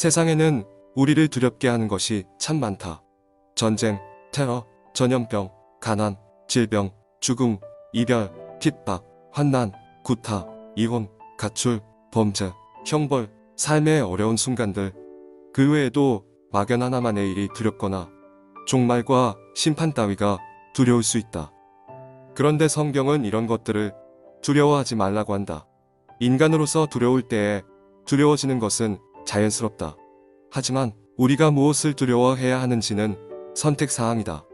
세상에는 우리를 두렵게 하는 것이 참 많다. 전쟁, 테러, 전염병, 가난, 질병, 죽음, 이별, 핍박, 환난, 구타, 이혼, 가출, 범죄, 형벌, 삶의 어려운 순간들. 그 외에도 막연 하나만의 일이 두렵거나 종말과 심판 따위가 두려울 수 있다. 그런데 성경은 이런 것들을 두려워하지 말라고 한다. 인간으로서 두려울 때에 두려워지는 것은 자연스럽다. 하지만 우리가 무엇을 두려워해야 하는지는 선택 사항이다.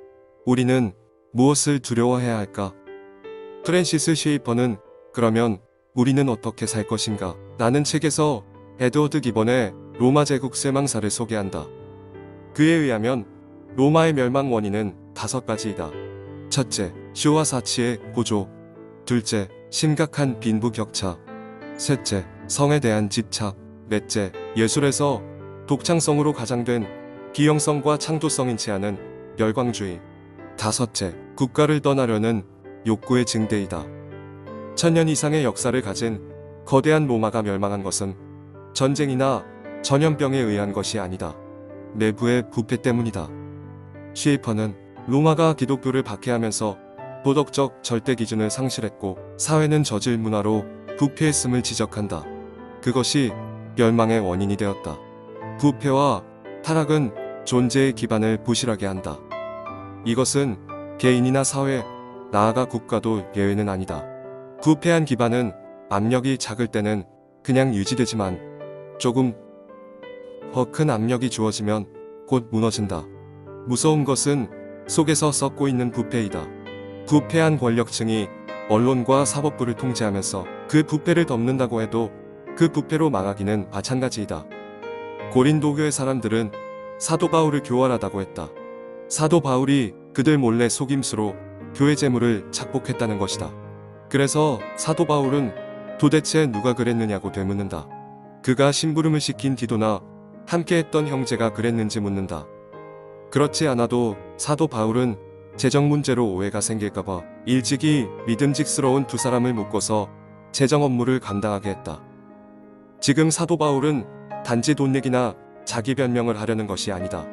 우리는 무엇을 두려워해야 할까? 프랜시스 쉐이퍼는 그러면 우리는 어떻게 살 것인가? 라는 책에서 에드워드 기번의 로마 제국 쇠망사를 소개한다. 그에 의하면 로마의 멸망 원인은 다섯 가지이다. 첫째, 쇼와 사치의 고조. 둘째, 심각한 빈부 격차. 셋째, 성에 대한 집착. 넷째, 예술에서 독창성으로 가장된 기형성과 창조성인 체하는 열광주의. 다섯째, 국가를 떠나려는 욕구의 증대이다. 천년 이상의 역사를 가진 거대한 로마가 멸망한 것은 전쟁이나 전염병에 의한 것이 아니다. 내부의 부패 때문이다. 쉐이퍼는 로마가 기독교를 박해하면서 도덕적 절대 기준을 상실했고 사회는 저질 문화로 부패했음을 지적한다. 그것이 멸망의 원인이 되었다. 부패와 타락은 존재의 기반을 부실하게 한다. 이것은 개인이나 사회, 나아가 국가도 예외는 아니다. 부패한 기반은 압력이 작을 때는 그냥 유지되지만 조금 더 큰 압력이 주어지면 곧 무너진다. 무서운 것은 속에서 썩고 있는 부패이다. 부패한 권력층이 언론과 사법부를 통제하면서 그 부패를 덮는다고 해도 그 부패로 망하기는 마찬가지이다. 고린도교의 사람들은 사도 바울을 교활하다고 했다. 사도 바울이 그들 몰래 속임수로 교회 재물을 착복했다는 것이다. 그래서 사도 바울은 도대체 누가 그랬느냐고 되묻는다. 그가 심부름을 시킨 디도나 함께했던 형제가 그랬는지 묻는다. 그렇지 않아도 사도 바울은 재정 문제로 오해가 생길까봐 일찍이 믿음직스러운 두 사람을 묶어서 재정 업무를 감당하게 했다. 지금 사도 바울은 단지 돈 얘기나 자기 변명을 하려는 것이 아니다.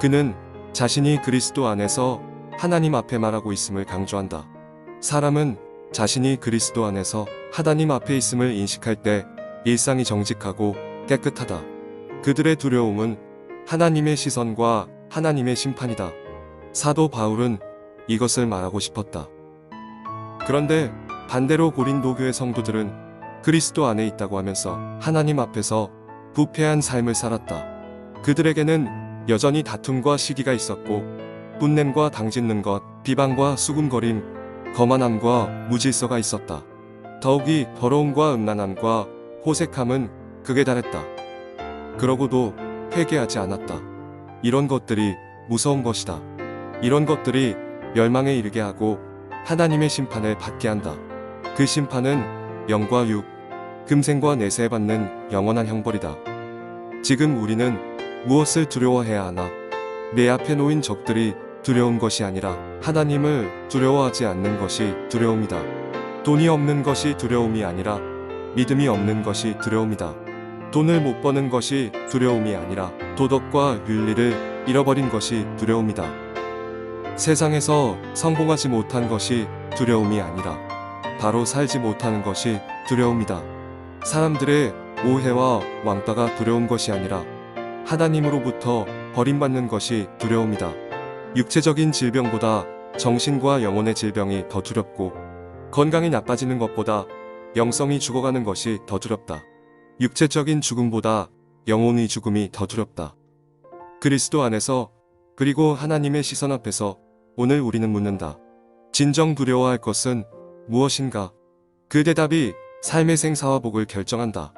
그는 자신이 그리스도 안에서 하나님 앞에 말하고 있음을 강조한다. 사람은 자신이 그리스도 안에서 하나님 앞에 있음을 인식할 때 일상이 정직하고 깨끗하다. 그들의 두려움은 하나님의 시선과 하나님의 심판이다. 사도 바울은 이것을 말하고 싶었다. 그런데 반대로 고린도 교회 성도들은 그리스도 안에 있다고 하면서 하나님 앞에서 부패한 삶을 살았다. 그들에게는 여전히 다툼과 시기가 있었고 분냄과 당짓는 것, 비방과 수군거림, 거만함과 무질서가 있었다. 더욱이 더러움과 음란함과 호색함은 극에 달했다. 그러고도 회개하지 않았다. 이런 것들이 무서운 것이다. 이런 것들이 멸망에 이르게 하고 하나님의 심판을 받게 한다. 그 심판은 영과 육, 금생과 내세에 받는 영원한 형벌이다. 지금 우리는 무엇을 두려워해야 하나? 내 앞에 놓인 적들이 두려운 것이 아니라 하나님을 두려워하지 않는 것이 두려움이다. 돈이 없는 것이 두려움이 아니라 믿음이 없는 것이 두려움이다. 돈을 못 버는 것이 두려움이 아니라 도덕과 윤리를 잃어버린 것이 두려움이다. 세상에서 성공하지 못한 것이 두려움이 아니라 바로 살지 못하는 것이 두려움이다. 사람들의 오해와 왕따가 두려운 것이 아니라 하나님으로부터 버림받는 것이 두려움이다. 육체적인 질병보다 정신과 영혼의 질병이 더 두렵고 건강이 나빠지는 것보다 영성이 죽어가는 것이 더 두렵다. 육체적인 죽음보다 영혼의 죽음이 더 두렵다. 그리스도 안에서 그리고 하나님의 시선 앞에서 오늘 우리는 묻는다. 진정 두려워할 것은 무엇인가? 그 대답이 삶의 생사와 복을 결정한다.